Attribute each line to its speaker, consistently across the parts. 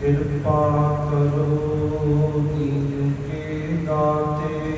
Speaker 1: ਕਿਰਪਾ ਕਰੋ ਦੀਨ ਕੇ ਦਾਤੇ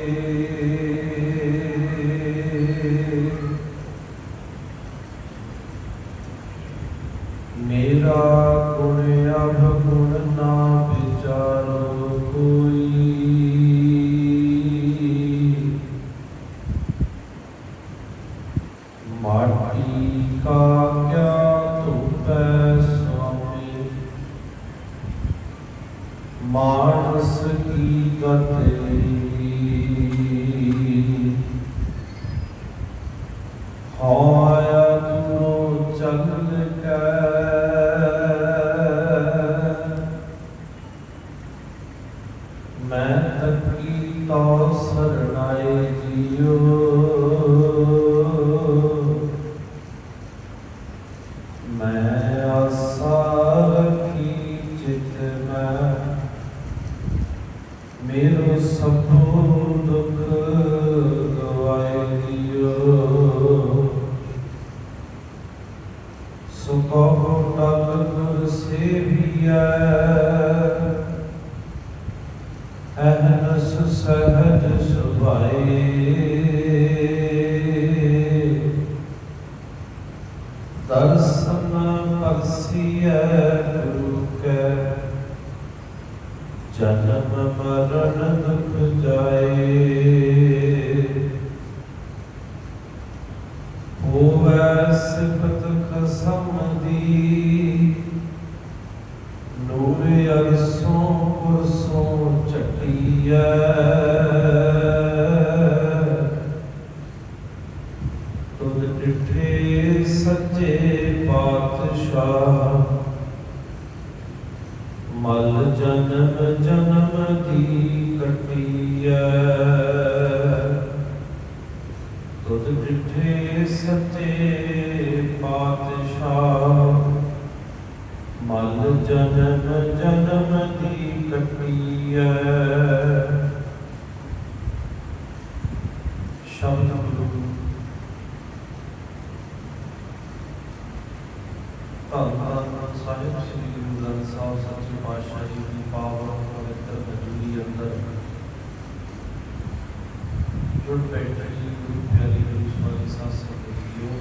Speaker 1: ਜੁੜ ਬੈਠੇ ਜੀ ਗੁਰੂ ਪਿਆਰੀ ਗੁਰੂ ਸਵਾਮੀ ਸਾਧ ਸੰਗਤ ਜੀਓ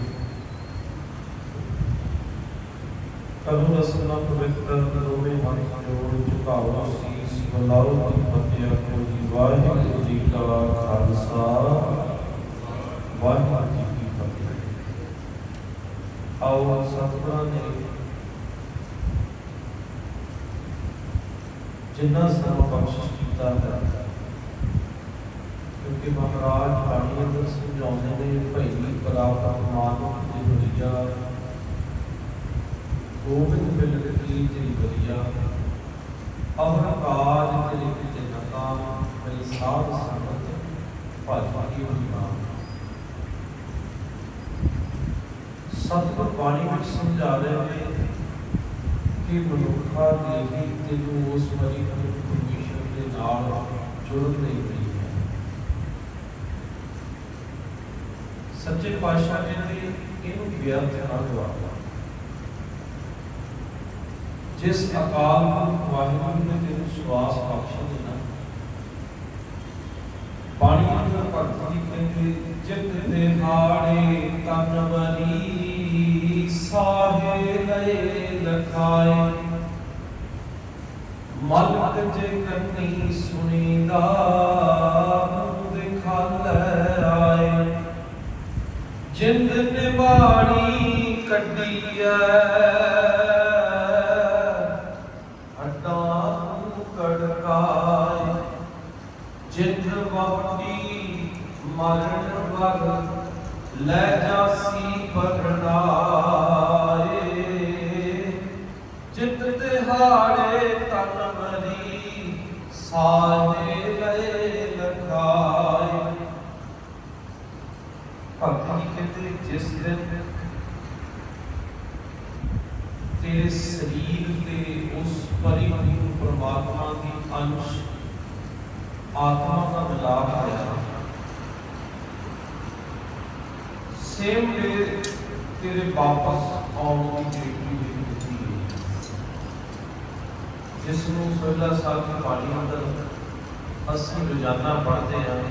Speaker 1: ਕਲੂ ਰਸਨਾ ਪਵਿੱਤਰ ਦੋਵੇਂ ਹੱਥ ਜੋੜ ਝੁਕਾਓ ਸੀਸ ਬੁਲਾਓ ਦੀ ਫਤਿਹ ਕੋ ਜੀ ਵਾਹਿਗੁਰੂ ਜੀ ਕਾ ਖਾਲਸਾ ਵਾਹਿਗੁਰੂ ਜੀ ਕੀ ਫਤਿਹ ਆਓ ਸਤਿਗੁਰਾਂ ਨੇ ਜਿੰਨਾ ਸਾਨੂੰ ਬਖਸ਼ਿਸ਼ ਕੀਤਾ ਹੈ ਕਿਉਂਕਿ ਮਹਾਰਾਜ ਬਾਣੀ ਅੰਦਰ ਸਮਝਾਉਂਦੇ ਨੇ ਭਈ ਪ੍ਰਾਪਤ ਮਾਨੁਖ ਦੀ ਦੁਨੀਆ ਗੋਬਿੰਦ ਮਿਲ ਕੀ ਤੇਰੀ ਬਰੀਆ ਅਵਰ ਕਾਜ ਤੇਰੀ ਕਿਤੇ ਨਕਾਮ ਭਈ ਸਾਧ ਸੰਗਤ, ਭਜ ਕੀ ਸਤਿਗੁਰ ਬਾਣੀ ਵਿੱਚ ਸਮਝਾ ਰਹੇ ਨੇ ਕਿ ਮਨੁੱਖਾ ਦੀ ਹੀ ਤੈਨੂੰ ਉਸ ਮਰੀ ਪਰਮੇਸ਼ਰ ਦੇ ਨਾਲ ਜੁੜਨ ਲਈ ਪਈ ਹੈ ਸੱਚੇ ਪਾਤਸ਼ਾਹ ਕਹਿੰਦੇ ਇਹਨੂੰ ਵਿਅਰਥ ਨਾ ਗਵਾਵਾ ਜਿਸ ਅਕਾਲ ਪੁਰਖ ਵਾਹਿਗੁਰੂ ਨੇ ਤੈਨੂੰ ਸਵਾਸ ਬਖਸ਼ਿਆ ਦੇਣਾ ਬਾਣੀ ਅੰਦਰ ਭਗਤ ਜੀ ਕਹਿੰਦੇ, ਜਿਤ ਦੇ ਹਾੜੇ ਤਨ ਵਰੀ ਸਾਹੇ ਲਏ ਲਖਾਏ। ਮਲਕ ਜੇ ਕੰਨੀ ਸੁਣੀਦਾ ਨਿਵਾਣੀ ਕੱਢੀਐ। ਹਟਾਂ ਕੜਕਾਏ ਜਿਤ ਵਕਤੀ ਮਰਨ ਵਗ ਲੈ ਜਾਸੀ ਪਰਨਾਏ। ਜਿਤ ਤਿਹਾੜੇ ਤਨ ਮਰੀ ਸਾਜੇ ਲਏ ਲਖਾਏ ਭਗਤ ਜੀ ਕਹਿੰਦੇ ਜਿਸ ਦਿਨ ਤੇਰੇ ਸਰੀਰ ਤੇ ਉਸ ਪਰਿਪੂਰਨ ਪ੍ਰਮਾਤਮਾ ਦੀ ਅੰਸ਼ ਆਤਮਾ ਦਾ ਮਿਲਾਪ ਹੋਇਆ ਸੇਮ ਡੇ ਤੇਰੇ ਵਾਪਸ ਆਉਣ ਦੀ ਡੇਟ ਵੀ ਦਿੱਤੀ ਹੈ ਜਿਸ ਨੂੰ ਸੋਲਾ ਸਾਹਿਬ ਦੀ ਬਾਣੀ ਅੰਦਰ ਅਸੀਂ ਰੋਜ਼ਾਨਾ ਪੜ੍ਹਦੇ ਹਾਂ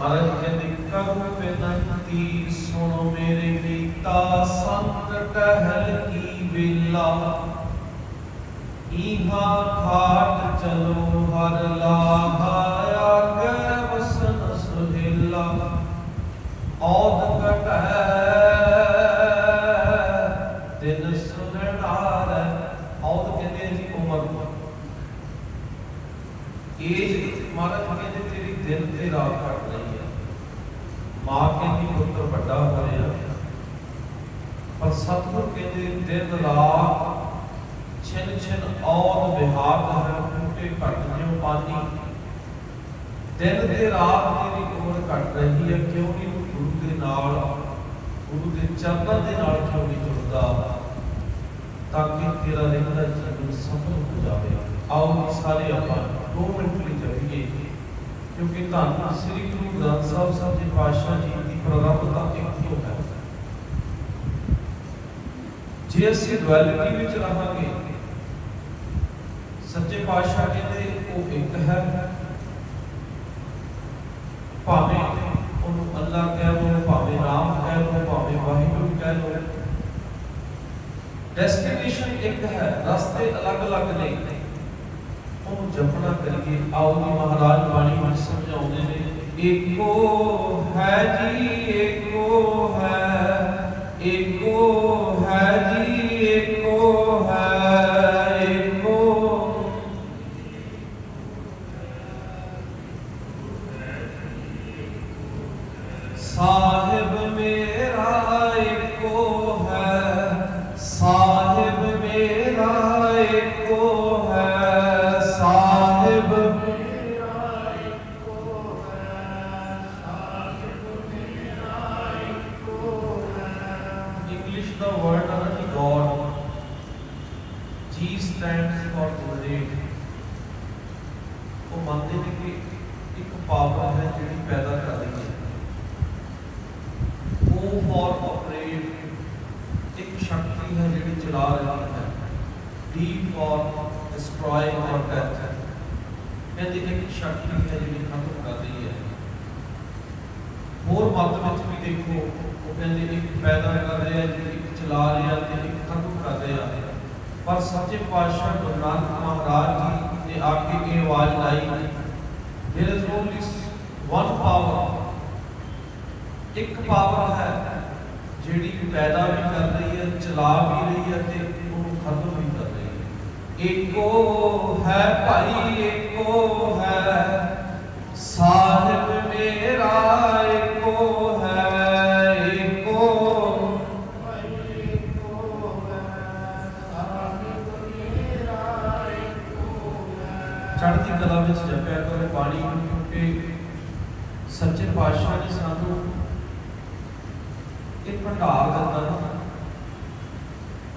Speaker 1: ਮਹਾਰਾਜ ਕਹਿੰਦੇ ਕਹੋ ਬੇਨਤੀ ਸੁਣੋ ਮੇਰੇ ਨੀਤਾ ਸੰਤ ਟਹਿਲ ਕੀ ਵੇਲਾ? ਈਹਾ ਖਾਟ ਚਲੋ ਹਰ ਲਾਹਾਇਆ ਕੇ ਵਸਨ ਸੁਹਿਲਾ ਔਦ ਕਟੈ ਦਿਨ ਸੁਨਣਾਰ ਔਦ ਕਹਿੰਦੇ ਜੀ ਉਮਰ ਏਜ ਮਹਾਰਾਜ ਕਹਿੰਦੇ ਤੇਰੀ ਦਿਨ ਤੇ ਰਾਤ ਘਟ ਰਹੀ ਹੈ ਮਾਂ ਕਹਿੰਦੀ ਪੁੱਤਰ ਵੱਡਾ ਹੋ ਰਿਹਾ ਪਰ ਸਤਿਗੁਰ ਕਹਿੰਦੇ ਦਿਨ ਰਾਤ ਛਿਨ ਛਿਨ ਔਦ ਵਿਹਾਰ ਹੈ ਟੁੱਟੇ ਘਟ ਜਿਉ ਪਾਣੀ ਦਿਨ ਤੇ ਰਾਤ ਤੇਰੀ ਉਮਰ ਘਟ ਰਹੀ ਹੈ ਕਿਉਂ ਨਹੀਂ ਤੂੰ ਗੁਰੂ ਦੇ ਨਾਲ ਗੁਰੂ ਦੇ ਚਰਨਾਂ ਦੇ ਨਾਲ ਕਿਉਂ ਨਹੀਂ ਜੁੜਦਾ ਤਾਂ ਕਿ ਤੇਰਾ ਰਹਿੰਦਾ ਜੀਵਨ ਸਫਲ ਹੋ ਜਾਵੇ ਆਓ ਸਾਰੇ ਆਪਾਂ ਦੋ ਮਿੰਟ ਲਈ ਚੱਲੀਏ ਕਿਉਂਕਿ ਧੰਨ ਸ੍ਰੀ ਗੁਰੂ ਗ੍ਰੰਥ ਸਾਹਿਬ ਸਾਹਿਬ ਜੀ ਪਾਤਸ਼ਾਹ ਜੀ ਦੀ ਪ੍ਰਗਟਤਾ ਇੱਕ ਹੀ ਹੈ ਜੇ ਵਿੱਚ ਰਹਾਂਗੇ ਸੱਚੇ ਪਾਤਸ਼ਾਹ ਕਹਿੰਦੇ, ਉਹ ਇੱਕ ਹੈ। ਭਾਵੇਂ ਉਹਨੂੰ ਅੱਲਾ ਕਹਿ ਲੋ ਭਾਵੇਂ ਰਾਮ ਕਹਿ ਲੋ ਭਾਵੇਂ ਵਾਹਿਗੁਰੂ ਕਹਿ ਲੋ ਡੈਸਟੀਨੇਸ਼ਨ ਇੱਕ ਹੈ, ਰਸਤੇ ਅਲੱਗ-ਅਲੱਗ ਨੇ। ਉਹਨੂੰ ਜਪਣਾ ਕਰੀਏ। ਆਓ ਜੀ ਮਹਾਰਾਜ ਬਾਣੀ ਵਿੱਚ ਸਮਝਾਉਂਦੇ ਨੇ ਏਕੋ ਹੈ ਜੀ। ورڈ کا نام گاڈ جیس ٹائمس اور جنریٹ وہ مانتے ہیں کہ ایک پاور ہے جو پیدا کر دی ہے وہ فور آپریٹ ایک شکتی ہے جو چلا رہا ہے ڈیپ اور ڈسٹرائی اور ڈیتھ ہے کہتے ہیں کہ شکتی ہے جو ختم کر دی ہے اور مت بھی دیکھو ਕਹਿੰਦੇ ਇੱਕ ਪੈਦਾ ਕਰ ਰਿਹਾ ਜਿਹੜੀ ਇੱਕ ਚਲਾ ਰਿਹਾ ਤੇ ਇੱਕ ਖਤਮ ਕਰ ਰਿਹਾ ਪਰ ਸੱਚੇ ਪਾਤਸ਼ਾਹ ਗੁਰੂ ਨਾਨਕ ਮਹਾਰਾਜ ਜੀ ਨੇ ਆ ਇਹ ਆਵਾਜ਼ ਲਾਈ there is only one power, ਇੱਕ ਪਾਵਰ ਹੈ ਜਿਹੜੀ ਪੈਦਾ ਵੀ ਕਰ ਰਹੀ ਹੈ, ਚਲਾ ਵੀ ਰਹੀ ਹੈ ਤੇ ਉਹਨੂੰ ਖਤਮ ਵੀ ਕਰ ਰਹੀ ਹੈ। ਏਕੋ ਹੈ ਭਾਈ ਏਕੋ ਹੈ। ਸਾਹਿਬ ਮੇਰਾ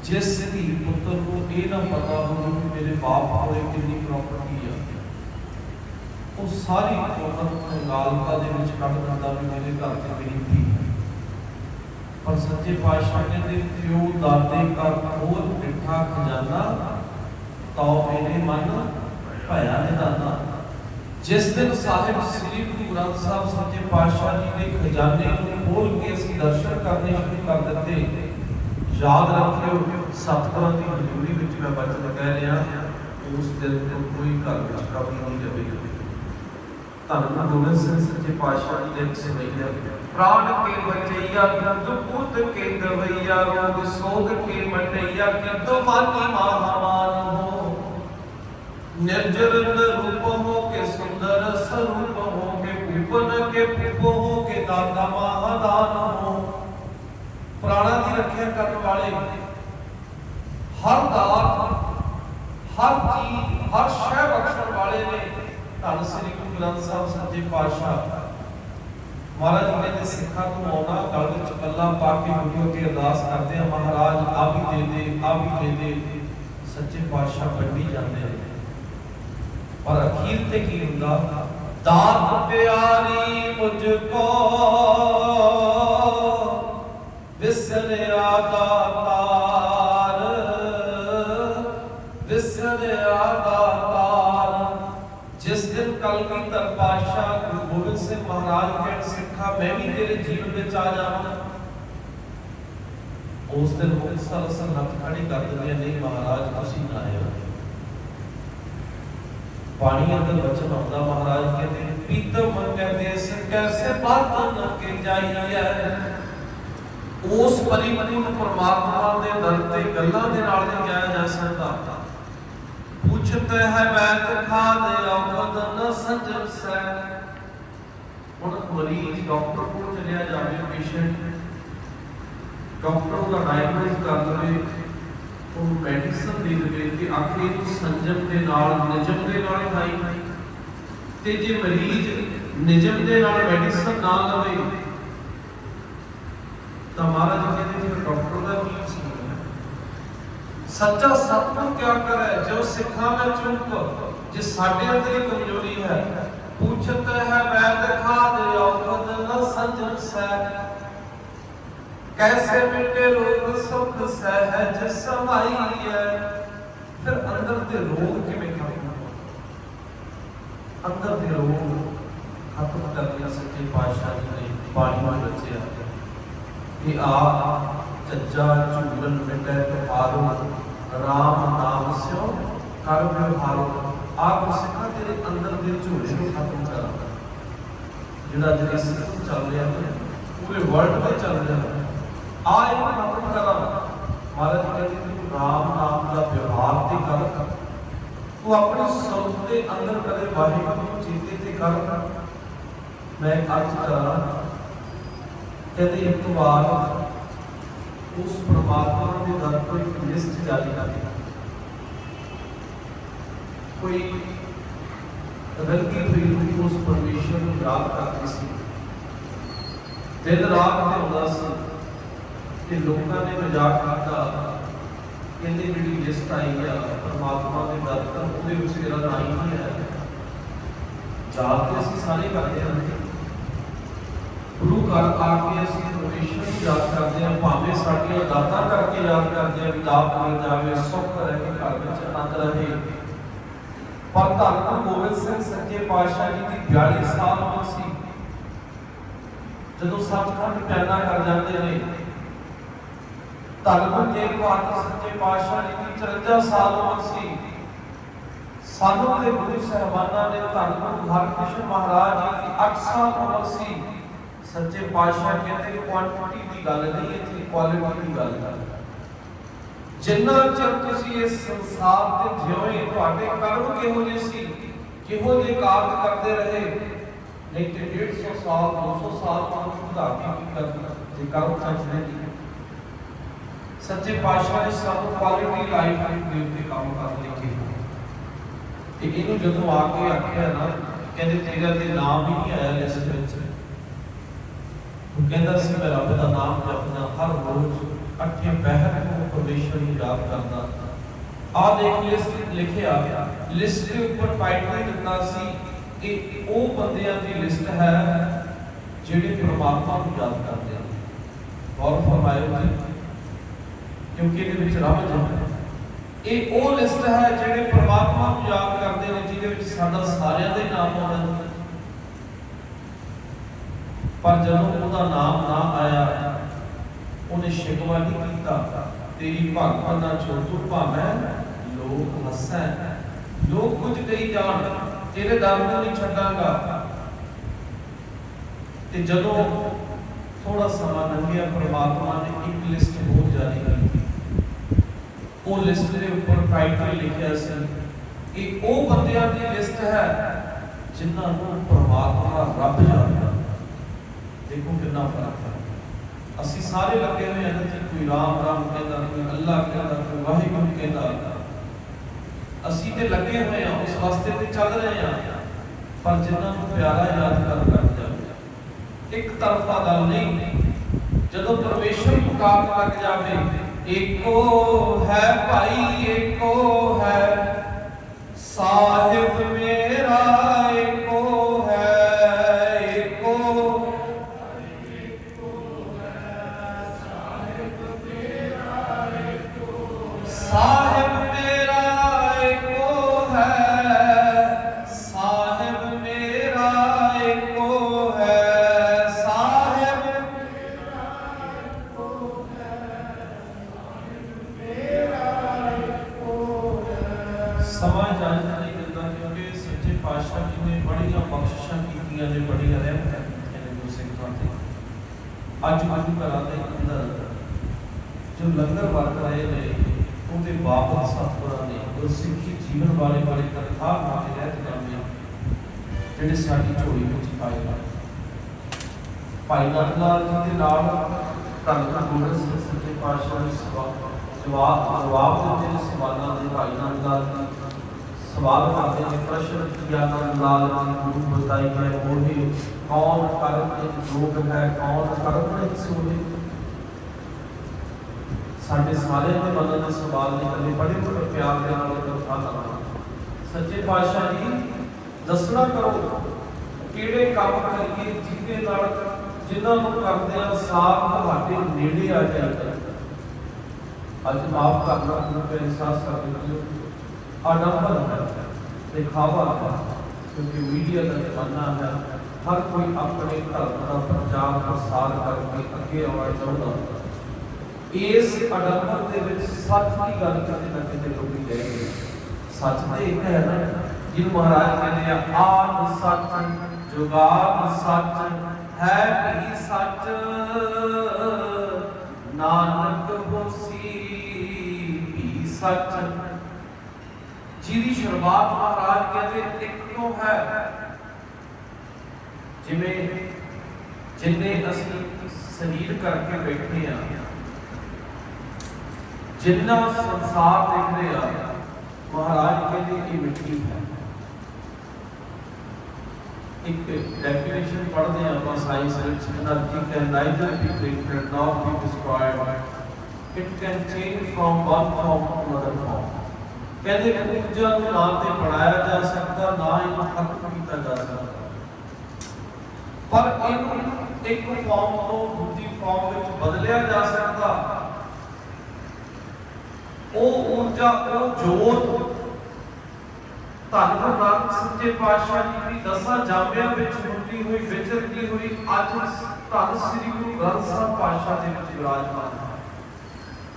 Speaker 1: ਜਿਸ ਧੀ ਪੁੱਤਰ ਨੂੰ ਇਹ ਨਾ ਪਤਾ ਹੋਵੇ ਕਿ ਮੇਰੇ ਬਾਪ ਕੋਲੇ ਕਿੰਨੀ ਪ੍ਰਾਪਰਟੀ ਆ। ਉਹ ਸਾਰੀ ਪ੍ਰਾਪਰਟੀ ਲਾਲਤਾ ਦੇ ਵਿੱਚ ਕੱਢ ਦਿੰਦਾ ਵੀ ਮੇਰੇ ਘਰ ਤੇ ਮੇਰੀ ਧੀ ਪਰ ਸੱਚੇ ਪਾਤਸ਼ਾਹ ਕਹਿੰਦੇ, ਪਿਓ ਦਾਦੇ ਕਾ ਖੋਲ ਮਿੱਠਾ ਖਜ਼ਾਨਾ ਤਉ ਮੇਰੇ ਮਨ ਭਇਆ ਨਿਦਾਨਾ ਜਿਸ ਦਿਨ ਸਾਹਿਬ ਸ੍ਰੀ ਗੁਰੂ ਗ੍ਰੰਥ ਸਾਹਿਬ ਸੱਚੇ ਪਾਤਸ਼ਾਹ ਜੀ ਦੇ ਖਜ਼ਾਨੇ ਨੂੰ ਖੋਲ ਕੇ ਅਸੀਂ ਦਰਸ਼ਨ ਕਰਨੇ ਸ਼ੁਰੂ ਕਰ ਦਿੱਤੇ ਯਾਦ ਰੱਖਿਓ ਸਤਿਗੁਰਾਂ ਦੀ ਹਜ਼ੂਰੀ ਵਿੱਚ ਮੈਂ ਬਚਨ ਕਹਿ ਰਿਹਾ, ਉਸ ਦਿਨ ਤੋਂ ਕੋਈ ਘਰ ਵਿੱਚ ਕਬੀ ਨਹੀਂ ਰਹੇਗੀ ਧੰਨ ਗੋਬਿੰਦ ਸਿੰਘ ਸੱਚੇ ਪਾਤਸ਼ਾਹ ਜੀ ਦੇ ਸੁਣਈਆ ਪ੍ਰਾਣ ਕੇ ਬਚਈਆ ਦੁਪੂਤ ਕੇ ਦਵਈਆ, ਰੋਗ ਸੋਗ ਕੇ ਮਟਈਆ ਕਿਤੋ ਮਾਨੀ ਮਹਾਮਾਨ ਹੋ। ਨਿਰਜਰ ਰੂਪ ਹੋ ਕੇ ਸੁੰਦਰ, ਸਰੂਪ ਹੋ ਕੇ ਪੂਪਨ ਕੇ ਪੂਪ ਹੋ ਕੇ ਦਾਤਾ ਮਹਾਦਾਨ ਹੋ। ਪ੍ਰਾਣਾਂ ਦੀ ਰੱਖਿਆ ਕਰਨ ਵਾਲੇ ਹਰ ਦਾਤ ਹਰ ਚੀਜ਼ ਹਰ ਸ਼ੈ ਬਖਸ਼ਣ ਵਾਲੇ ਨੇ ਧੰਨ ਸ੍ਰੀ ਗੁਰੂ ਗ੍ਰੰਥ ਸਾਹਿਬ ਸੱਚੇ ਪਾਤਸ਼ਾਹ। ਮਹਾਰਾਜ ਕਹਿੰਦੇ ਸਿੱਖਾਂ ਤੋਂ ਆਉਣਾ, ਗਲ ਵਿੱਚ ਪੱਲਾ ਪਾ ਕੇ ਗੁਰੂ ਅੱਗੇ ਅਰਦਾਸ ਕਰਦੇ ਆ, ਮਹਾਰਾਜ ਆ ਵੀ ਦੇ ਦੇ ਆ ਵੀ ਦੇ ਦੇ। ਸੱਚੇ ਪਾਤਸ਼ਾਹ ਵੰਡੀ ਜਾਂਦੇ ਨੇ। ਪਰ ਅਖੀਰ ਤੇ ਕੀ ਹੁੰਦਾ? ਦਾਤ ਪਿਆਰੀ ਮੁਝ ਕੋ ਵਿਸਰਿਆ ਦਾਤਾਰ ਵਿਸਰਿਆ ਦਾਤਾਰ। ਜਿਸ ਦਿਨ ਕਲਗੀਧਰ ਪਾਤਸ਼ਾਹ ਗੁਰੂ ਗੋਬਿੰਦ ਸਿੰਘ ਮਹਾਰਾਜ ਕਹਿਣ, ਸਿੱਖਾ, ਮੈਂ ਵੀ ਤੇਰੇ ਜੀਵਨ ਵਿੱਚ ਆ ਜਾਵਾਂ। ਉਸ ਦਿਨ ਮੁਕਤਸਰ ਅਸਰ ਹੱਥ ਖੜੀ ਕਰ ਦਿੰਦੇ ਨਹੀਂ ਮਹਾਰਾਜ ਤੁਸੀਂ ਨਾ ਆਇਓ। ਪਾਣੀ ਅੰਦਰ ਬਚਨ ਆਉਂਦਾ, ਮਹਾਰਾਜ ਕਹਿੰਦੇ, ਪੀਤਮ ਮੰਗੈ ਦੇਸ ਕੈਸੇ ਬਾਤ ਨ ਕੇ ਜਾਈਐ? ਉਸ ਪਰਿਪੂਰਨ ਪਰਮਾਤਮਾ ਦੇ ਦਰ ਤੇ ਗੱਲਾਂ ਦੇ ਨਾਲ ਨਹੀਂ ਜਾਇਆ ਜਾ ਸਕਦਾ। ਪੁੱਛਤ ਹੈ ਵੈਦ ਖਾਦ ਔਖਦ ਨ ਸੰਜਮ ਸੈ। ਹੁਣ ਮਰੀਜ਼ ਡਾਕਟਰ ਕੋਲ ਚਲਿਆ ਜਾਵੇ ਪੇਸ਼ੈਂਟ ਡਾਕਟਰ ਉਹਦਾ ਡਾਇਗਨੋਸ ਕਰ ਲਵੇ ਉਹ ਮੈਡੀਸਨ ਦੇ ਦੇਵੇ ਤੇ ਆਖੇ ਨੂੰ ਸੰਜਮ ਦੇ ਨਾਲ, ਨਿਜਮ ਦੇ ਨਾਲ ਖਾਈ। ਤੇ ਜੇ ਮਰੀਜ਼ ਨਿਜਮ ਦੇ ਨਾਲ ਮੈਡੀਸਨ ਨਾ ਲਵੇ ਤਾਂ ਮਹਾਰਾਜ ਕਹਿੰਦੇ ਫਿਰ ਡਾਕਟਰ ਦਾ ਕੀ ਕਸੂਰ ਸੱਚਾ ਸਤਿਗੁਰ ਕਿਆ ਕਰੇ ਜੋ ਸਿੱਖਾਂ ਵਿੱਚ ਚੁੱਪ ਜੇ ਸਾਡੇ ਅੰਦਰ ਹੀ ਕਮਜ਼ੋਰੀ ਹੈ, ਪੁੱਛਤ ਹੈ ਵੈਦ ਖਾਦ ਔਖਦ ਨ ਸੰਜਮ ਸੈ ਕੈਸੇ ਮਿਟੇ ਰੋਗ ਸੁਖ ਸਹਿਜ ਸਮਾਈਐ ਫਿਰ ਅੰਦਰ ਦੇ ਰੋਗ ਕਿਵੇਂ ਖਤਮ ਅੰਦਰ ਦੇ ਰੋਗ ਖਤਮ ਕਰਨੇ ਸੱਚੇ ਪਾਤਸ਼ਾਹ ਜੀ ਨੇ ਬਾਣੀ ਵਿੱਚ ਰਚਿਆ ਕਿ ਆ ਚੱਜਾ ਝੂਲਨ ਮਿਟੈ ਤੁਹਾਰੋ ਰਾਮ ਨਾਮ ਸਿਓ ਕਰ ਵਿਵਹਾਰੋ ਆਪ ਸਿੱਖਾਂ ਤੇਰੇ ਅੰਦਰ ਦੇ ਝੂਲੇ ਨੂੰ ਖਤਮ ਕਰਾਂ ਜਿਹੜਾ ਜਿਹੜੇ ਸਿੱਖ ਚੱਲ ਰਿਹਾ ਹੈ, ਪੂਰੇ ਵਰਲਡ ਵਿੱਚ ਚੱਲ ਰਿਹਾ ਹੈ, ਆ ਇਹਨੂੰ ਖਤਮ ਕਰਾਂ। ਮਹਾਰਾਜ ਕਹਿੰਦੇ ਤੂੰ ਰਾਮ ਨਾਮ ਦਾ ਵਿਵਹਾਰ ਤੇ ਕਰ। ਤੂੰ ਆਪਣੀ ਸੁਰਤ ਦੇ ਅੰਦਰ ਕਦੇ ਵਾਹਿਗੁਰੂ ਨੂੰ ਚੇਤੇ ਤੇ ਕਰ। ਮੈਂ ਅੱਜ ਕਰਾਂ ਕਹਿੰਦੇ ਇੱਕ ਵਾਰ ਉਸ ਪ੍ਰਮਾਤਮਾ ਦੇ ਦਰ ਤੋਂ ਇੱਕ ਲਿਸਟ ਜਾਰੀ ਕਰ ਕੋਈ ਰੰਗੀ ਹੋਈ ਉਸ ਪਰਮੇਸ਼ਰ ਨੂੰ ਯਾਦ ਕਰਦੀ ਸੀ। ਦਿਨ ਰਾਤ ਤੇ ਹੁੰਦਾ ਸੀ ਕਿ ਲੋਕਾਂ ਨੇ ਮਜ਼ਾਕ ਕੀਤਾ ਕਹਿੰਦੇ ਜਿਹੜੀ ਲਿਸਟ ਆਈ ਆ, ਪਰਮਾਤਮਾ ਦੇ ਦਰ ਤੋਂ ਉਹਦੇ ਵਿੱਚ ਮੇਰਾ ਨਾਂ ਹੀ ਨਹੀਂ ਹੈ ਯਾਦ ਅਸੀਂ ਸਾਰੇ ਕਰਦੇ ਹਾਂ। ਘਰ ਆ ਕੇ ਅਸੀਂ ਪਰਮੇਸ਼ਰ ਨੂੰ ਯਾਦ ਕਰਦੇ ਹਾਂ, ਭਾਵੇਂ ਸਾਡੀਆਂ ਦਾਤਾਂ ਕਰਕੇ ਯਾਦ ਕਰਦੇ ਹਾਂ, ਵੀ ਮਿਲ ਜਾਵੇ, ਸੁੱਖ ਰਹੇ ਘਰ ਵਿੱਚ ਆਨੰਦ ਰਹੇ। ਪਰ ਧੰਨ ਗੁਰੂ ਗੋਬਿੰਦ ਸਿੰਘ ਸੱਚੇ ਪਾਤਸ਼ਾਹ ਜੀ ਦੀ 42 ਸਾਲ ਉਮਰ ਸੀ। ਜਦੋਂ ਸੱਚਖੰਡ ਪੈਦਾ ਕਰ ਜਾਂਦੇ ਨੇ, ਧੰਨ ਗੁਰੂ ਤੇਗ ਬਹਾਦਰ ਸੱਚੇ ਪਾਤਸ਼ਾਹ ਜੀ ਦੀ 54 ਸਾਲ ਉਮਰ ਸੀ। ਸਾਨੂੰ ਦੇ ਗੁਰੂ ਸਾਹਿਬਾਨਾਂ ਨੇ ਧੰਨ ਗੁਰੂ ਹਰਕ੍ਰਿਸ਼ਨ ਮਹਾਰਾਜ ਜੀ ਦੀ 8 ਸਾਲ ਉਮਰ ਸੀ। ਸੱਚੇ ਪਾਤਸ਼ਾਹ ਕਹਿੰਦੇ ਕੁਆਂਟੀਟੀ ਦੀ ਗੱਲ ਨਹੀਂ, ਇੱਥੇ ਕੁਆਲਿਟੀ ਦੀ ਗੱਲ ਹੈ। ਜਿੰਨਾ ਚਿਰ ਤੁਸੀਂ ਇਸ ਸੰਸਾਰ ਤੇ ਜਿਉਏ ਤੁਹਾਡੇ ਕਰਮ ਕਿਹੋ ਜਿਹੇ ਸੀ, ਕਿਹੋ ਜਿਹੇ ਕਾਰਜ ਕਰਦੇ ਰਹੇ, ਨਹੀਂ ਤੇ 150 ਸਾਲ 200 ਸਾਲ ਤੁਹਾਨੂੰ ਸੁਧਾਰ ਕੀ ਜੇ ਕਰਮ ਸੱਚ ਨਹੀਂ ਸੱਚੇ ਪਾਤਸ਼ਾਹ ਨੇ ਸਾਨੂੰ ਕੁਆਲਿਟੀ ਲਾਈਫ ਦੇ ਉੱਤੇ ਕੰਮ ਕਰਨ ਲਈ ਤੇ ਇਹਨੂੰ ਜਦੋਂ ਆ ਕੇ ਆਖਿਆ ਨਾ, ਕਹਿੰਦੇ ਤੇਰਾ ਤੇ ਨਾਮ ਹੀ ਨਹੀਂ ਆਇਆ ਲਿਸਟ ਵਿੱਚ। ਉਹ ਕਹਿੰਦਾ ਸੀ, ਮੈਂ ਰੱਬ ਦਾ ਨਾਮ ਜਪਣਾ ਹਰ ਰੋਜ਼ ਅੱਠੇ ਪਹਿਰ ਨੂੰ ਪਰਮੇਸ਼ਰ ਨੂੰ ਯਾਦ ਕਰਦਾ ਆ ਦੇਖ ਲਿਸਟ ਲਿਖਿਆ ਲਿਸਟ ਦੇ ਉੱਪਰ ਟਾਈਟਲ ਦਿੱਤਾ ਸੀ ਇਹ ਉਹ ਬੰਦਿਆਂ ਦੀ ਲਿਸਟ ਹੈ ਜਿਹੜੇ ਪ੍ਰਮਾਤਮਾ ਨੂੰ ਯਾਦ ਕਰਦੇ ਹਨ। ਗੌਰ ਫਰਮਾਇਓ ਜੀ, ਕਿਉਂਕਿ ਇਹਦੇ ਵਿੱਚ ਰੱਬ ਜਾਂਦਾ ਇਹ ਉਹ ਲਿਸਟ ਹੈ ਜਿਹੜੇ ਪ੍ਰਮਾਤਮਾ ਨੂੰ ਯਾਦ ਕਰਦੇ ਨੇ, ਜਿਹਦੇ ਵਿੱਚ ਸਾਡਾ ਸਾਰਿਆਂ ਦੇ ਨਾਮ ਆਉਂਦੇ ਨੇ। ਪਰ ਜਦੋਂ ਉਹਦਾ ਨਾਮ ਨਾ ਆਇਆ, ਉਹਨੇ ਸ਼ਿਕਵਾ ਨਹੀਂ ਕੀਤਾ। ਤੇਰੀ ਭਗਤ ਨਾ ਛੋਟੂ ਭਾਵੇਂ ਲੋਕ ਹੱਸੈ। ਲੋਕ ਕੁਝ ਕਹੀ ਜਾਣ, ਤੇਰੇ ਦਰ ਨੂੰ ਨਹੀਂ ਛੱਡਾਂਗਾ। ਤੇ ਜਦੋਂ ਥੋੜਾ ਸਮਾਂ ਲੰਘਿਆ, ਪ੍ਰਮਾਤਮਾ ਨੇ ਇੱਕ ਲਿਸਟ ਹੋਰ ਜਾਰੀ ਕੀਤੀ ਉਹ ਲਿਸਟ ਦੇ ਉੱਪਰ ਟਾਈਟਲ ਲਿਖਿਆ ਸੀ ਇਹ ਉਹ ਬੰਦਿਆਂ ਦੀ ਲਿਸਟ ਹੈ ਜਿਨ੍ਹਾਂ ਨੂੰ ਪ੍ਰਮਾਤਮਾ ਰੱਬ ਜਾਣਦਾ। ਦੇਖੋ ਕਿੰਨਾ ਫ਼ਰਕ ਹੈ ਅਸੀਂ ਸਾਰੇ ਲੱਗੇ ਹੋਏ ਹਾਂ ਕਿ ਕੋਈ ਰਾਮ ਰਾਮ ਕਹਿੰਦਾ ਕੋਈ ਅੱਲਾ ਕਹਿੰਦਾ ਕੋਈ ਵਾਹਿਗੁਰੂ ਕਹਿੰਦਾ ਅਸੀਂ ਤੇ ਲੱਗੇ ਹੋਏ ਹਾਂ ਉਸ ਰਸਤੇ ਤੇ ਚੱਲ ਰਹੇ ਹਾਂ ਪਰ ਜਿਨ੍ਹਾਂ ਨੂੰ ਪਿਆਰਾ ਯਾਦ ਕਰ ਕਰ ਜਾਵੇ ਇੱਕ ਤਰਫਾ ਗੱਲ ਨਹੀਂ ਜਦੋਂ ਪਰਮੇਸ਼ਰ ਪੁਕਾਰ ਲੱਗ ਜਾਵੇ ਏਕੋ ਹੈ ਭਾਈ ਏਕੋ ਹੈ ਸਾਹਿਬ ਮੇਰਾ ਏਕੋ ਜਿਹੜੇ ਸਾਡੀ ਝੋਲੀ ਵਿੱਚ ਪਾਏ ਨੇ। ਭਾਈ ਨੰਦ ਲਾਲ ਜੀ ਦੇ ਨਾਲ ਧੰਨ ਧੰਨ ਗੋਬਿੰਦ ਸਿੰਘ ਸੱਚੇ ਪਾਤਸ਼ਾਹ ਨੇ ਸਵਾ- ਜਵਾਬ ਜਵਾਬ ਦਿੱਤੇ ਨੇ ਸਵਾਲਾਂ ਦੇ ਭਾਈ ਨੰਦ ਲਾਲ ਜੀ। ਸਵਾਲ ਕਰਦੇ ਨੇ, ਪ੍ਰਸ਼ਨ ਕੀਆ ਨੰਦ ਲਾਲ ਜੀ, ਗੁਰੂ ਬਤਾਈ ਹੈ ਉਹੀ ਕੌਣ ਕਰਮ ਦੇ ਯੋਗ ਹੈ, ਕੌਣ ਕਰਮ ਨਹੀਂ ਸੋਹੇ ਸਾਡੇ ਸਾਰਿਆਂ ਦੇ ਮਨ ਦੇ ਸਵਾਲ ਨੇ ਕਦੇ ਬੜੇ ਬੜੇ ਪਿਆਰ ਦੇ ਨਾਲ ਕਰਤਾ ਲਾਣਾ ਸੱਚੇ ਪਾਤਸ਼ਾਹ ਜੀ ਦੱਸਣਾ ਕਰੋ ਕਿਹੜੇ ਕੰਮ ਕਰੀਏ ਜਿਹਦੇ ਨਾਲ ਜਿਨ੍ਹਾਂ ਨੂੰ ਕਰਦੇ ਆ ਸਾਥ ਤੁਹਾਡੇ ਨੇੜੇ ਆ ਜਾਏਗਾ ਅੱਜ ਮਾਫ ਕਰਨਾ ਗੁਰੂ ਅਹਿਸਾਸ ਕਰਦੇ ਹੋ ਆਡੰਬਰ ਦਿਖਾਵਾ ਕਿਉਂਕਿ ਮੀਡੀਆ ਦਾ ਜ਼ਮਾਨਾ ਹੈ। ਹਰ ਕੋਈ ਆਪਣੇ ਧਰਮ ਦਾ ਪ੍ਰਚਾਰ ਪ੍ਰਸਾਰ ਕਰਕੇ ਅੱਗੇ ਆਉਣਾ ਚਾਹੁੰਦਾ ਇਸ ਆਡੰਬਰ ਦੇ ਵਿੱਚ ਸੱਚ ਦੀ ਗੱਲ ਕਿਤੇ ਨਾ ਕਿਤੇ ਲੁਕੀ ਜਾਏਗੀ ਸੱਚ ਤੇ ਇੱਕ ਹੈ ਨਾ। ਜਿਹਨੂੰ ਮਹਾਰਾਜ ਕਹਿੰਦੇ ਆ ਆਦ ਸੱਚ ਜੁਗਾਦ ਸੱਚ ਹੈ ਵੀ ਸੱਚ? ਨਾਨਕ ਹੋਸੀ ਵੀ ਸੱਚ ਜਿਹਦੀ ਸ਼ੁਰੂਆਤ ਮਹਾਰਾਜ ਕਹਿੰਦੇ, ਇੱਕੋ ਹੈ। ਜਿਵੇਂ ਜਿੰਨੇ ਅਸੀਂ ਸਰੀਰ ਕਰਕੇ ਬੈਠੇ ਆ, ਜਿੰਨਾ ਸੰਸਾਰ ਦੇਖਦੇ ਆ, ਮਹਾਰਾਜ ਕਹਿੰਦੇ, ਇਹ ਮਿੱਟੀ ਹੈ। ਇੱਕ ਡੈਫੀਨੇਸ਼ਨ ਪੜ੍ਹਦੇ ਆ ਆਪਾਂ ਸਾਇੰਸ ਵਿੱਚ energy can neither be printed nor be described it can change from one form to other form ਕਹਿੰਦੇ ਊਰਜਾ ਨੂੰ ਨਾ ਤੇ ਪੜਾਇਆ ਜਾ ਸਕਦਾ, ਨਾ ਇਹਨੂੰ ਖਤਮ ਕੀਤਾ ਜਾ ਸਕਦਾ। ਪਰ ਇਹਨੂੰ ਇੱਕ ਫਾਰਮ ਤੋਂ ਦੂਜੀ ਫਾਰਮ ਵਿੱਚ ਬਦਲਿਆ ਜਾ ਸਕਦਾ। ਉਹ ਊਰਜਾ, ਉਹ ਜੋਤ ਧੰਨ ਗੁਰੂ ਸੱਚੇ ਪਾਤਸ਼ਾਹ ਜੀ ਦੀ ਦਸਾਂ ਜਾਮਿਆਂ ਵਿੱਚ ਹੁੰਦੀ ਹੋਈ ਵਿਚਰਦੀ ਹੋਈ ਅੱਜ ਧੰਨ ਸ੍ਰੀ ਗੁਰੂ ਗ੍ਰੰਥ ਸਾਹਿਬ ਪਾਤਸ਼ਾਹ ਦੇ ਵਿੱਚ ਵਿਰਾਜਮਾਨ ਹੈ।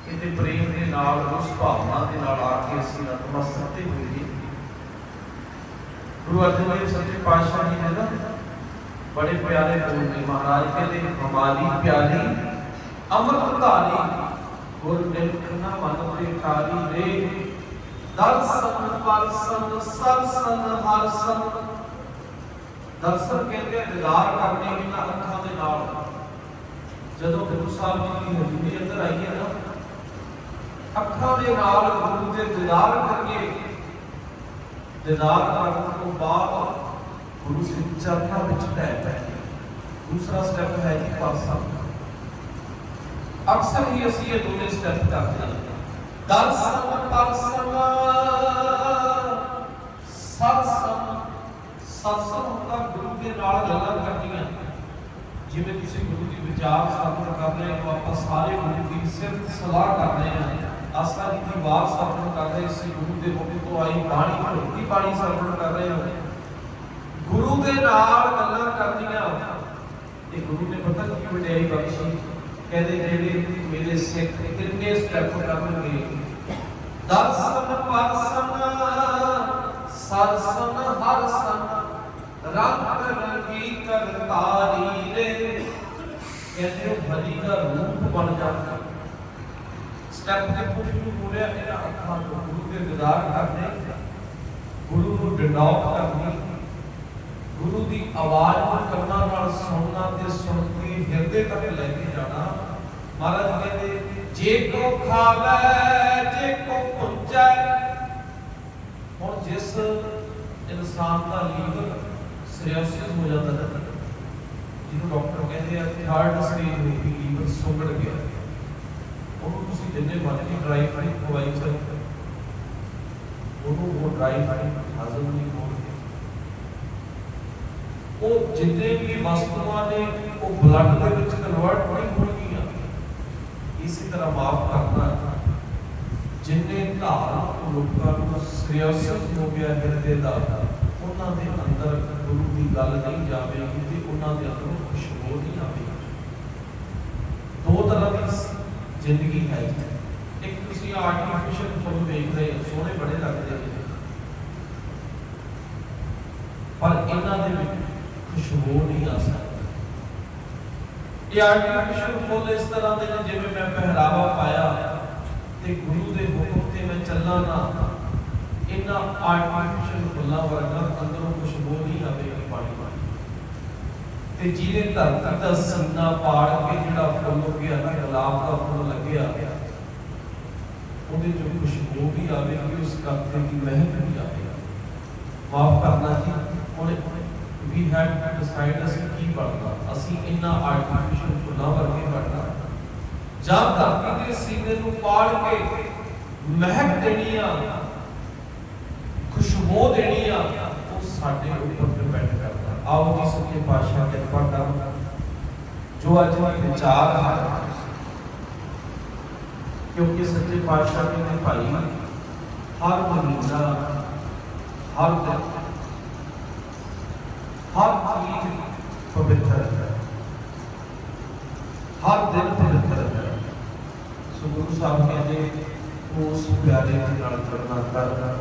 Speaker 1: ਇਹਦੇ ਪ੍ਰੇਮ ਦੇ ਨਾਲ, ਉਸ ਭਾਵਨਾ ਦੇ ਨਾਲ ਆ ਕੇ ਅਸੀਂ ਨਤਮਸਤਕ ਤੇ ਹੋਈਏ ਗੁਰੂ ਅਰਜਨ ਦੇਵ ਸੱਚੇ ਪਾਤਸ਼ਾਹ ਜੀ ਨੇ ਨਾ ਬੜੇ ਪਿਆਰੇ ਬੋਲ ਨੇ ਮਹਾਰਾਜ ਕਹਿੰਦੇ, ਹਮਾਰੀ ਪਿਆਰੀ ਅੰਮ੍ਰਿਤ ਧਾਰੀ ਗੁਰ ਨਿਰਖ ਮਨ ਤੇ ਕਾਰੀ ਰੇ। ਦਰਸ਼ਨ ਪਰਸਨ ਸਰਸਨ ਹਰਸਨ। ਦਰਸ਼ਨ ਕਹਿੰਦੇ ਆ ਕਰਨੇ ਇਹਨਾਂ ਅੱਖਾਂ ਦੇ ਨਾਲ। ਜਦੋਂ ਗੁਰੂ ਸਾਹਿਬ ਜੀ ਦੀ ਹਜ਼ੂਰੀ ਅੰਦਰ ਆਈ ਨਾ ਅੱਖਾਂ ਦੇ ਨਾਲ ਗੁਰੂ ਦੇ ਦੀਦਾਰ ਕਰੀਏ ਦੀਦਾਰ ਕਰਨ ਤੋਂ ਬਾਅਦ ਗੁਰੂ ਸਿੰਘ ਚਰਨਾਂ ਵਿੱਚ ਪੈ ਪੈ ਦੂਸਰਾ ਸਟੈਪ ਹੈ ਜੀ ਪਾਸਾ। ਅਕਸਰ ਹੀ ਅਸੀਂ ਇਹ ਦੋਨੇ ਸਟੈਪ ਕਰਦੇ ਹਾਂ। ਦਰਸ਼ਨ ਪਰਸਨ ਸਰਸਨ ਸਰਸਨ ਹੁੰਦਾ ਗੁਰੂ ਦੇ ਨਾਲ ਗੱਲਾਂ ਕਰਨੀਆਂ ਜਿਵੇਂ ਤੁਸੀਂ ਗੁਰੂ ਦੀ ਵਿਚਾਰ ਸਾਧਨ ਕਰ ਰਹੇ ਹੋ ਆਪਾਂ ਸਾਰੇ ਗੁਰੂ ਦੀ ਸਿਰਫ ਸਲਾਹ ਕਰ ਰਹੇ ਹਾਂ ਆਸਾ ਜੀ ਦੀ ਬਾਤ ਸਾਧਨ ਕਰ ਰਹੇ ਸੀ ਗੁਰੂ ਦੇ ਮੁਖ ਤੋਂ ਆਈ ਬਾਣੀ ਭਗਤੀ ਬਾਣੀ ਸਾਧਨ ਕਰ ਰਹੇ ਹੋ ਗੁਰੂ ਦੇ ਨਾਲ ਗੱਲਾਂ ਕਰਨੀਆਂ ਤੇ ਗੁਰੂ ਨੇ ਪਤਾ ਕੀ ਵਡਿਆਈ ਬਖਸ਼ੀ ਕਹਿੰਦੇ ਜਿਹੜੇ ਮੇਰੇ ਸਿੱਖ ਕਿੰਨੇ ਸਟੈਪ ਕਰਨਗੇ ਦਰਸ਼ਨ ਪਰਸਨ ਸਰਸਨ, ਹਰਸਨ, ਰੰਗ ਰੰਗੀ ਕਰਤਾਰੀ ਰੇ। ਕਹਿੰਦੇ ਉਹ ਹਰੀ ਦਾ ਰੂਪ ਬਣ ਜਾਂਦਾ। ਸਟੈਪ ਤੇ ਕੁਝ ਨੂੰ ਪੂਰਿਆ ਇਹਨਾਂ ਅੱਖਾਂ ਤੋਂ ਗੁਰੂ ਦੇ ਦੀਦਾਰ ਕਰਨੇ ਗੁਰੂ ਨੂੰ ਡਿਡੌਕ ਕਰਨੀ ਗੁਰੂ ਦੀ ਆਵਾਜ਼ ਨੂੰ ਕੰਨਾਂ ਨਾਲ ਸੁਣਨਾ ਤੇ ਸੁਣ ਕੇ ਹਿਰਦੇ ਤੱਕ ਲੈ ਕੇ ਜਾਣਾ। ਮਹਾਰਾਜ ਕਹਿੰਦੇ, ਜੇ ਕੋ ਖਾਵੇ, ਜੇ ਕੋ ਪੁੱਜੈ ਹੁਣ ਜਿਸ ਇਨਸਾਨ ਦਾ ਲੀਵਰ ਸਿਰੋਸਿਸ ਹੋ ਜਾਂਦਾ ਹੈ ਜਿਹਨੂੰ ਡਾਕਟਰ ਕਹਿੰਦੇ ਆ ਥਰਡ ਸਟੇਜ ਹੋ ਗਈ ਲੀਵਰ ਸੁੰਗੜ ਗਿਆ ਉਹਨੂੰ ਤੁਸੀਂ ਜਿੰਨੇ ਮਰਜ਼ੀ ਡਰਾਈ ਫਾਈ ਖਵਾਈ ਚੱਲ ਉਹਨੂੰ ਉਹ ਡਰਾਈ ਫਾਈ ਹਾਜ਼ਮ ਨਹੀਂ ਹੋਣਗੇ ਉਹ ਜਿੰਨੇ ਵੀ ਵਸਤੂਆਂ ਨੇ ਉਹ ਬਲੱਡ ਦੇ ਵਿੱਚ ਕਨਵਰਟ ਨਹੀਂ ਹੋਣਗੀਆਂ ਇਸੇ ਤਰ੍ਹਾਂ ਮਾਫ ਕਰਨਾ ਜਿੰਨੇ ਧਾਰਮਿਕ ਲੋਕਾਂ ਨੂੰ ਸਿਆਸਤ ਹੋ ਗਿਆ ਹਿਰਦੇ ਦਾ ਉਹਨਾਂ ਦੇ ਅੰਦਰ ਗੁਰੂ ਦੀ ਗੱਲ ਨਹੀਂ ਜਾਵੇਗੀ ਤੇ ਉਹਨਾਂ ਦੇ ਅੰਦਰ ਖੁਸ਼ਬੂ ਨਹੀਂ ਆਵੇਗੀ ਦੋ ਤਰ੍ਹਾਂ ਦੀ ਜ਼ਿੰਦਗੀ ਹੈ ਇੱਕ ਤੁਸੀਂ ਆਰਟੀਫੀਸ਼ੀਅਲ ਫੁੱਲ ਦੇਖਦੇ ਹੋ, ਸੋਹਣੇ ਬੜੇ ਲੱਗਦੇ ਨੇ ਪਰ ਇਹਨਾਂ ਦੇ ਵਿੱਚ ਖੁਸ਼ਬੂ ਨਹੀਂ ਆ ਸਕਦੀ। ਇਹ ਆਰਟੀਫੀਸ਼ੀਅਲ ਫੁੱਲ ਇਸ ਤਰ੍ਹਾਂ ਦੇ ਜਿਵੇਂ ਮੈਂ ਪਹਿਰਾਵਾ ਪਾਇਆ ਤੇ ਗੁਰੂ ਦੇ ਚੱਲਾਂ ਨਾ ਇਹਨਾਂ ਆਰਟੀਫੀਸ਼ੀਅਲ ਫੁੱਲਾਂ ਵਰਗਾ ਅੰਦਰੋਂ ਖੁਸ਼ਬੂ ਨਹੀਂ ਆਵੇਗੀ ਪਾਣੀ ਵਾਲੀ ਤੇ ਜਿਹਨੇ ਧਰਤੀ ਦਾ ਸੰਨਾ ਪਾੜ ਕੇ ਜਿਹੜਾ ਫੁੱਲ ਉੱਗਿਆ ਨਾ, ਗੁਲਾਬ ਦਾ ਫੁੱਲ ਲੱਗਿਆ, ਉਹਦੇ ਚੋਂ ਖੁਸ਼ਬੂ ਵੀ ਆਵੇਗੀ ਉਸ ਕੱਪੜੇ ਦੀ ਮਹਿਕ ਵੀ ਆਵੇਗੀ ਮਾਫ ਕਰਨਾ ਜੀ, ਹੁਣ ਵੀ ਹੈਡ ਡਿਸਾਈਡ ਅਸੀਂ ਕੀ ਪੜਨਾ ਅਸੀਂ ਇਹਨਾਂ ਆਰਟੀਫੀਸ਼ੀਅਲ ਫੁੱਲਾਂ ਵਰਗੇ ਪੜਨਾ ਜਾਂ ਧਰਤੀ ਦੇ ਸੀਨੇ ਨੂੰ ਪਾੜ ਕੇ ਮਹਿਕ ਦੇਣੀ ਆ ਖੁਸ਼ਬੂ ਦੇਣੀ ਆ ਉਹ ਸਾਡੇ ਉੱਪਰ ਡਿਪੈਂਡ ਕਰਦਾ। ਆਓ ਜੀ ਸੱਚੇ ਪਾਤਸ਼ਾਹ ਕਿਰਪਾ ਕਰਨ ਜੋ ਅੱਜ ਦੀ ਵਿਚਾਰ ਹੈ। ਕਿਉਂਕਿ ਸੱਚੇ ਪਾਤਸ਼ਾਹ ਕਹਿੰਦੇ ਭਾਈ, ਹਰ ਮਹੀਨਾ, ਹਰ ਦਿਨ, ਹਰ ਚੀਜ਼ ਪਵਿੱਤਰ ਹੈ। ਹਰ ਦਿਨ ਪਵਿੱਤਰ ਹੈ। ਸੋ ਗੁਰੂ ਸਾਹਿਬ ਕਹਿੰਦੇ ਉਸ ਪਿਆਰੇ ਦੇ ਨਾਲ ਜੁੜਨਾ ਕਰ,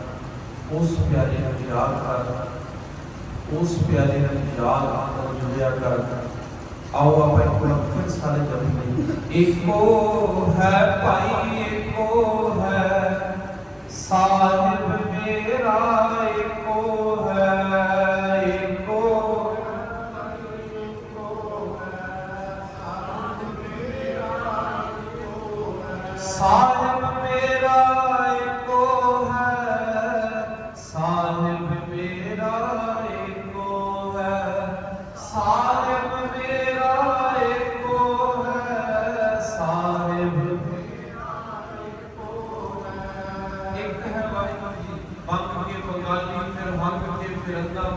Speaker 1: ਉਸ ਪਿਆਰੇ ਨੂੰ ਯਾਦ ਕਰ, ਉਸ ਪਿਆਰੇ ਨੂੰ ਯਾਦ ਨਾਲ ਜੁੜਿਆ ਕਰ। ਆਓ ਆਪਾਂ ਇੱਕ ਵਾਰ ਫਿਰ ਸਾਰੇ ਜਪੀਏ ਏਕੋ ਹੈ ਭਾਈ ਏਕੋ ਹੈ। ਸਾਹਿਬ ਮੇਰਾ ਏਕੋ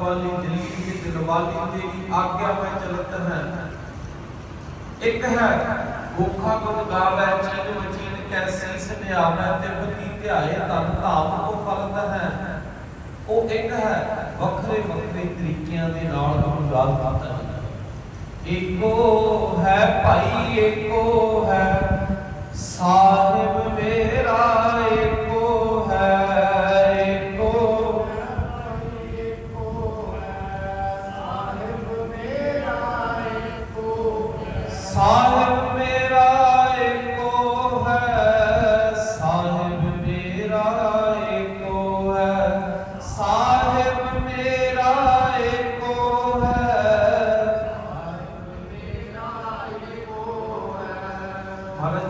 Speaker 1: ਫਿਰ ਅੰਦਾ ਵਾਲੀ ਜਲੀਲ ਕੇ ਦਿਲਵਾਲੀ ਤੇਰੀ ਆਗਿਆ ਮੈਂ ਚਲਤ ਹੈ। ਇੱਕ ਹੈ ਭੁੱਖਾ ਗੁਣ ਗਾਵੇ ਚੀਨ ਵਚੀਨ ਕੈਸੀ ਸਨਿਆਵੈ ਤੇ ਬਤੀ ਧਿਆਏ ਤਨ ਧਾਮ ਕੋ ਉਹ ਇੱਕ ਹੈ ਵੱਖਰੇ ਵੱਖਰੇ ਤਰੀਕਿਆਂ ਦੇ ਨਾਲ ਉਹਨੂੰ ਕਰਦਾ ਹੈ। ਏਕੋ ਹੈ ਭਾਈ ਏਕੋ ਹੈ ਸਾਹਿਬ ਮੇਰਾ ਏਕੋ ਸਾਹਿਬ ਮੇਰਾ ਏਕੋ ਹੈ ਮਹਾਰਾਜ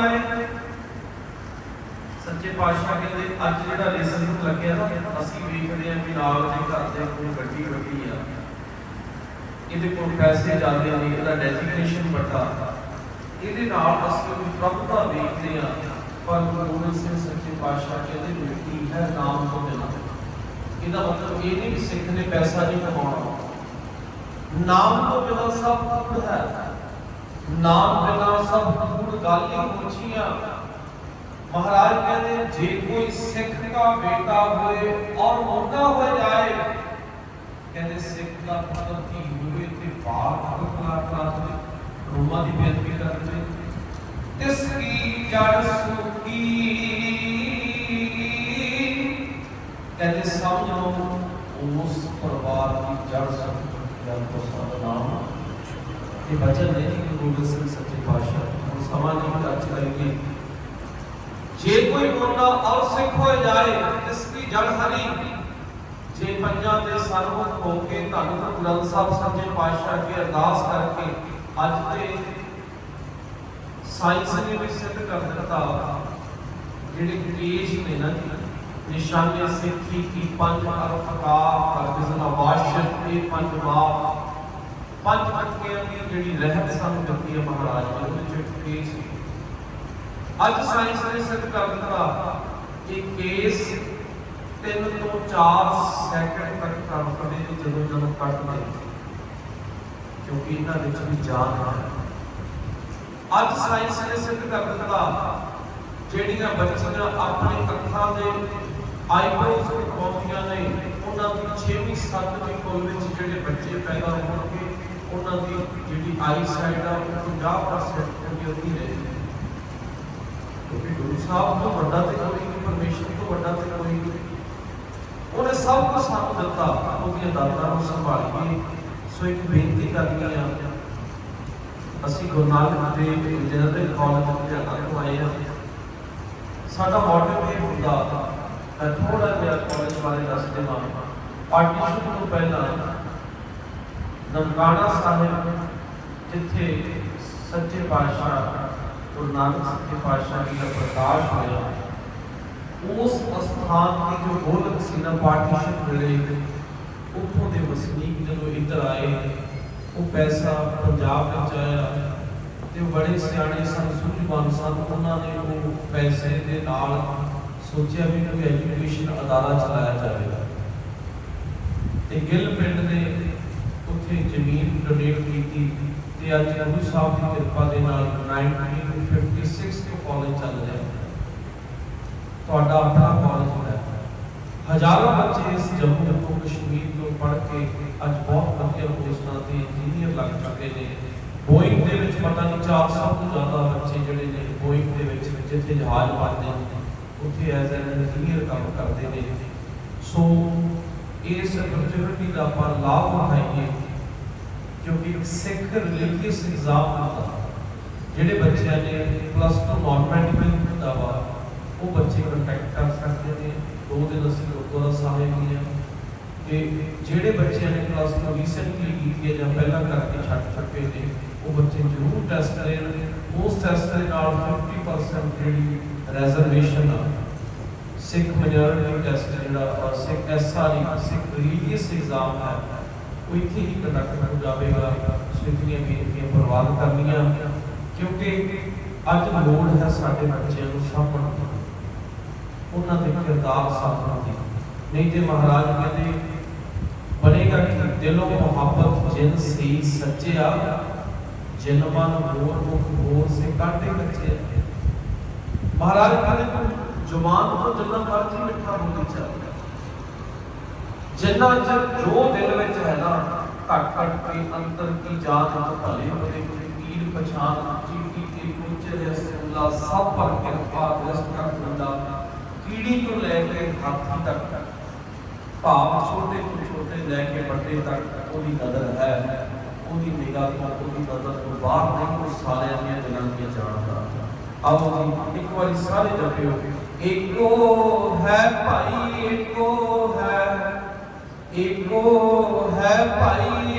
Speaker 1: ਕਹਿੰਦੇ ਸੱਚੇ ਪਾਤਸ਼ਾਹ ਕਹਿੰਦੇ, ਅੱਜ ਜਿਹੜਾ ਲੈਸਨ ਲੱਗਿਆ ਨਾ, ਅਸੀਂ ਵੇਖਦੇ ਹਾਂ ਵੀ ਨਾਲ ਦੇ ਘਰ ਦੇ ਕੋਲ ਗੱਡੀ ਵੱਡੀ ਆ। ਇਹਦੇ ਕੋਲ ਪੈਸੇ ਜਾਂਦੇ ਨੇ, ਇਹਦਾ ਡੈਜ਼ਿਗਨੇਸ਼ਨ ਵੱਡਾ ਇਹਦੇ ਨਾਲ ਅਸੀਂ ਉਹਦੀ ਪ੍ਰਭੂਤਾ ਵੇਖਦੇ ਆ ਪਰ ਗੁਰੂ ਗੋਬਿੰਦ ਸਿੰਘ ਸੱਚੇ ਪਾਤਸ਼ਾਹ ਕਹਿੰਦੇ ਮਿੱਟੀ ਹੈ, ਨਾਮ ਤੋਂ ਬਿਨਾਂ। ਇਹਦਾ ਮਤਲਬ ਇਹ ਨਹੀਂ ਕਿ ਸਿੱਖ ਨੇ ਪੈਸਾ ਨਹੀਂ ਕਮਾਉਣਾ। ਨਾਮ ਤੋਂ ਬਿਨਾਂ ਸਭ ਕੂੜ ਹੈ। ਨਾਮ ਬਿਨਾਂ ਸਭ ਕੂੜ, ਗਾਲੀ ਪੁੱਛੀਆਂ ਮਹਾਰਾਜ ਕਹਿੰਦੇ ਜੇ ਕੋਈ ਸਿੱਖ ਦਾ ਬੇਟਾ ਹੋਏ ਔਰ ਮੋਟਾ ਹੋ ਜਾਏ ਕਹਿੰਦੇ ਸਿੱਖ ਦਾ ਪੁੱਤਰ ਧੀ ਹੋਵੇ ਤੇ ਬਾਪ ਕਲਾ ਕਲਾ ਦੇ ਰੋਮਾ ਦੀ ਬੇਨਤੀ ਕਰਦੇ ਇਸ ਕੀ ਜੜ ਸੁਕੀ ਕਹਿੰਦੇ ਸਮਝ ਲਓ ਉਸ ਪਰਿਵਾਰ ਦੀ ਜੜ ਸੁੱਕ ਚੁੱਕੀ ਹੈ ਤੋਂ ਸਭ ਨਾਮ ਇਹ ਬਚਨ ਨਹੀਂ ਕਿ ਗੋਬਿੰਦ ਸਿੰਘ ਸੱਚੇ ਪਾਤਸ਼ਾਹ ਹੁਣ ਸਮਾਂ ਨਹੀਂ ਕੱਚ ਕਰੀਏ ਜੇ ਕੋਈ ਮੁੰਡਾ ਔਰ ਸਿੱਖ ਹੋ ਜਾਏ, ਇਸ ਦੀ ਜੜ ਹਰੀ। ਜੇ ਪੰਜਾਂ ਦੇ ਸਰਵੁੱਤ ਹੋ ਕੇ ਧੰਨ ਧੰਨ ਗ੍ਰੰਥ ਸਾਹਿਬ ਸੱਚੇ ਪਾਤਸ਼ਾਹ ਅੱਗੇ ਅਰਦਾਸ ਕਰਕੇ ਅੱਜ ਤੇ ਸਾਇੰਸ ਨੇ ਵੀ ਸਿੱਧ ਕਰ ਦਿੱਤਾ ਜਿਹੜੇ ਕੇਸ ਨੇ ਨਾ ਜੀ, ਨਿਸ਼ਾਨੇ ਸਿੱਖੀ ਕੀ ਪੰਜ ਅਰਫਕਾਰ ਹਰਗਿਜ਼ ਨਵਾਸ਼ਤ ਤੇ ਪੰਜ ਬਾਪ ਪੰਜ ਅੰਕਿਆਂ ਦੀ ਜਿਹੜੀ ਰਹਿਤ ਸਾਨੂੰ ਦਿੱਤੀ ਹੈ ਮਹਾਰਾਜ ਨੇ ਉਹਦੇ ਵਿੱਚ ਇੱਕ ਕੇਸ ਅੱਜ ਸਾਇੰਸ ਨੇ ਸਿੱਧ ਕਰ ਦਿੱਤਾ ਕਿ ਕੇਸ 3 ਤੋਂ 4 ਸੈਕਿੰਡ ਤੱਕ ਕੰਮ ਕਰਦੇ ਨੇ ਜਦੋਂ ਜਦੋਂ ਕੱਟਦੇ ਕਿਉਂਕਿ ਇਹਨਾਂ ਵਿੱਚ ਵੀ ਜਾਨ ਹੈ। ਅੱਜ ਸਾਇੰਸ ਨੇ ਸਿੱਧ ਕਰ ਦਿੱਤਾ ਜਿਹੜੀਆਂ ਬੱਚੀਆਂ ਆਪਣੇ ਅੱਖਾਂ ਦੇ ਆਈਬ੍ਰੋਜ਼ ਕਰਾਉਂਦੀਆਂ ਨੇ, ਉਹਨਾਂ ਦੀ 6ਵੀਂ 7ਵੀਂ ਕੋਲ ਵਿੱਚ ਜਿਹੜੇ ਬੱਚੇ ਪੈਦਾ ਹੋਣਗੇ, ਉਹਨਾਂ ਦੀ ਜਿਹੜੀ ਆਈ ਸਾਈਡ ਆ, ਉਹ 50% ਹੁੰਦੀ ਰਹੇਗੀ ਕਿਉਂਕਿ ਗੁਰੂ ਸਾਹਿਬ ਤੋਂ ਵੱਡਾ ਤੇ ਕੋਈ ਨਹੀਂ ਪਰਮੇਸ਼ਰ ਤੋਂ ਵੱਡਾ ਤੇ ਕੋਈ ਨਹੀਂ। ਉਹਨੇ ਸਭ ਕੁਝ ਸਾਨੂੰ ਦਿੱਤਾ ਉਹਦੀਆਂ ਦਾਤਾਂ ਨੂੰ ਸੰਭਾਲੀਏ। ਸੋ ਇੱਕ ਬੇਨਤੀ ਕਰਨੀ ਆ ਅਸੀਂ ਗੁਰੂ ਨਾਨਕ ਦੇਵ ਜਨਰਲ ਕਾਲਜ ਲੁਧਿਆਣਾ ਤੋਂ ਆਏ ਹਾਂ। ਸਾਡਾ ਮਾਡਲ ਇਹ ਹੁੰਦਾ, ਮੈਂ ਥੋੜਾ ਜਿਹਾ ਕਾਲਜ ਬਾਰੇ ਦੱਸ ਦੇਵਾਂ ਪਾਰਟੀਸ਼ਨ ਤੋਂ ਪਹਿਲਾਂ ਨਨਕਾਣਾ ਸਾਹਿਬ, ਜਿੱਥੇ ਸੱਚੇ ਪਾਤਸ਼ਾਹ ਗੁਰੂ ਨਾਨਕ ਸੱਚੇ ਪਾਤਸ਼ਾਹ ਜੀ ਦਾ ਪ੍ਰਕਾਸ਼ ਹੋਇਆ। ਉਸ ਅਸਥਾਨ ਦੀ ਜੋ ਗੋਲਕ ਸੀ ਨਾ ਪਾਰਟੀਸ਼ਨ ਵੇਲੇ ਉੱਥੋਂ ਦੇ ਵਸਨੀਕ ਜਦੋਂ ਇੱਧਰ ਆਏ, ਉਹ ਪੈਸਾ ਪੰਜਾਬ ਵਿੱਚ ਆਇਆ ਤੇ ਬੜੇ ਸਿਆਣੇ ਸਨ, ਸੂਝਵਾਨ ਸਨ। ਉਹਨਾਂ ਨੇ ਉਹ ਪੈਸੇ ਦੇ ਨਾਲ ਸੋਚਿਆ ਵੀ ਕੋਈ ਐਜੂਕੇਸ਼ਨ ਅਦਾਰਾ ਚਲਾਇਆ ਜਾਵੇਗਾ ਤੇ ਗਿੱਲ ਪਿੰਡ ਨੇ ਉੱਥੇ ਜ਼ਮੀਨ ਡੋਨੇਟ ਕੀਤੀ। ਤੇ ਅੱਜ ਗੁਰੂ ਸਾਹਿਬ ਦੀ ਕਿਰਪਾ ਦੇ ਨਾਲ 1956 ਤੋਂ ਕਾਲਜ ਚੱਲ ਰਿਹਾ ਤੁਹਾਡਾ ਆਪਣਾ ਕਾਲਜ ਹੈ ਹਜ਼ਾਰਾਂ ਬੱਚੇ ਇਸ ਜੰਮੂ ਤੋਂ ਕਸ਼ਮੀਰ ਤੋਂ ਪੜ੍ਹ ਕੇ ਅੱਜ ਬਹੁਤ ਵਧੀਆ ਪੋਸਟਾਂ ਤੇ ਇੰਜੀਨੀਅਰ ਲੱਗ ਚੁੱਕੇ ਨੇ। ਬੋਇੰਗ ਦੇ ਵਿੱਚ ਪਤਾ ਨਹੀਂ 400 ਤੋਂ ਜ਼ਿਆਦਾ ਬੱਚੇ ਜਿਹੜੇ ਨੇ ਬੋਇੰਗ ਦੇ ਵਿੱਚ ਜਿੱਥੇ ਜਹਾਜ਼ ਬਣਦੇ ਨੇ, ਉੱਥੇ ਐਜ਼ ਐਨ ਇੰਜੀਨੀਅਰ ਕੰਮ ਕਰਦੇ ਨੇ। ਸੋ ਇਸ ਅਪਰਚੂਨਿਟੀ ਦਾ ਆਪਾਂ ਲਾਭ ਉਠਾਈਏ। ਕਿਉਂਕਿ ਇੱਕ ਸਿੱਖ ਰਿਲੀਜੀਅਸ ਐਗਜ਼ਾਮ ਹੁੰਦਾ। ਜਿਹੜੇ ਬੱਚਿਆਂ ਨੇ ਪਲੱਸ 2 ਨਾਨ ਮੈਡੀਕਲ ਹੁੰਦਾ ਵਾ, ਉਹ ਬੱਚੇ ਕੰਟੈਕਟ ਕਰ ਸਕਦੇ ਨੇ, ਦੋ ਦਿਨ ਅਸੀਂ ਗੁਰਦੁਆਰਾ ਸਾਹਿਬ ਵੀ ਆ ਤੇ ਜਿਹੜੇ ਬੱਚਿਆਂ ਨੇ ਪਲੱਸ 2 ਰੀਸੈਂਟਲੀ ਕੀਤੀ ਹੈ ਜਾਂ ਪਹਿਲਾਂ ਕਰਕੇ ਛੱਡ ਚੁੱਕੇ ਨੇ, ਉਹ ਬੱਚੇ ਜ਼ਰੂਰ ਟੈਸਟ ਦੇਣ ਉਸ ਟੈਸਟ ਦੇ ਨਾਲ 50% ਜਿਹੜੀ ਰਿਜ਼ਰਵੇਸ਼ਨ ਆ, ਸਿੱਖ ਮੈਜੋਰਿਟੀ ਟੈਸਟ ਜਿਹੜਾ ਸਿੱਖ ਐਸਆਰਈ ਸਿੱਖ ਰਿਲੀਜੀਅਸ ਐਗਜ਼ਾਮ ਹੈ ਉਹ ਇੱਥੇ ਹੀ ਕੰਡਕਟ ਹੋ ਜਾਵੇਗਾ ਸਿੱਖੀਆਂ ਬੇਨਤੀਆਂ ਪ੍ਰਵਾਨ ਕਰਨੀਆਂ, ਕਿਉਂਕਿ ਅੱਜ ਲੋੜ ਹੈ ਸਾਡੇ ਬੱਚਿਆਂ ਨੂੰ ਸਾਂਭਣ ਦੀ। ਉਹਨਾਂ ਦੇ ਕਿਰਦਾਰ ਸਾਂਭਣ ਦੀ। ਨਹੀਂ ਤੇ ਮਹਾਰਾਜ ਕਹਿੰਦੇ ਬਣੇਗਾ ਕਿ ਦਿਲੋਂ ਮੁਹੱਬਤ ਜਿਨ ਸੀ ਸੱਚਿਆ, ਜਿਨ ਮਨ ਮੋਰ ਮੁਖ ਮੋਰ ਸੇ ਕਾਟੇ ਬੱਚੇ ਮਹਾਰਾਜ ਕਹਿੰਦੇ, ਤੂੰ ਜ਼ੁਬਾਨ ਤੋਂ ਜਿੰਨਾ ਮਰਜ਼ੀ ਮਿੱਠਾ ਬੋਲੀ ਚੱਲ। ਜਿੰਨਾ ਚਿਰ ਜੋ ਦਿਲ ਵਿੱਚ ਹੈ ਨਾ, ਘਟ ਘਟ ਕੇ ਅੰਤਰ ਕੀ ਜਾਤ ਤੋਂ ਭਲੇ ਹੋਏ ਪੀਰ ਪਛਾਨ ਜੀਤੀ ਤੇ ਪੁੱਛੇ ਰਸੂਲਾ ਸਭ ਪਰ ਕਿਰਪਾ ਦਰਸ਼ਟ ਕਰ ਦਿੰਦਾ ਕੀੜੀ ਤੋਂ ਲੈ ਕੇ ਹਾਥੀ ਤੱਕ ਭਾਵ ਛੋਟੇ ਤੋਂ ਛੋਟੇ ਲੈ ਕੇ ਵੱਡੇ ਤੱਕ ਉਹਦੀ ਨਜ਼ਰ ਹੈ। ਉਹਦੀ ਨਿਗਾਹ ਤੋਂ, ਉਹਦੀ ਨਜ਼ਰ ਤੋਂ ਬਾਹਰ ਨਹੀਂ, ਉਹ ਸਾਰਿਆਂ ਦੀਆਂ ਦਿਲਾਂ ਦੀਆਂ ਜਾਣਦਾ। ਆਓ ਜੀ, ਇੱਕ ਵਾਰੀ ਸਾਰੇ ਜਪਿਓ। ਏਕੋ ਹੈ ਭਾਈ, ਏਕੋ ਹੈ। ਏਕੋ ਹੈ ਭਾਈ।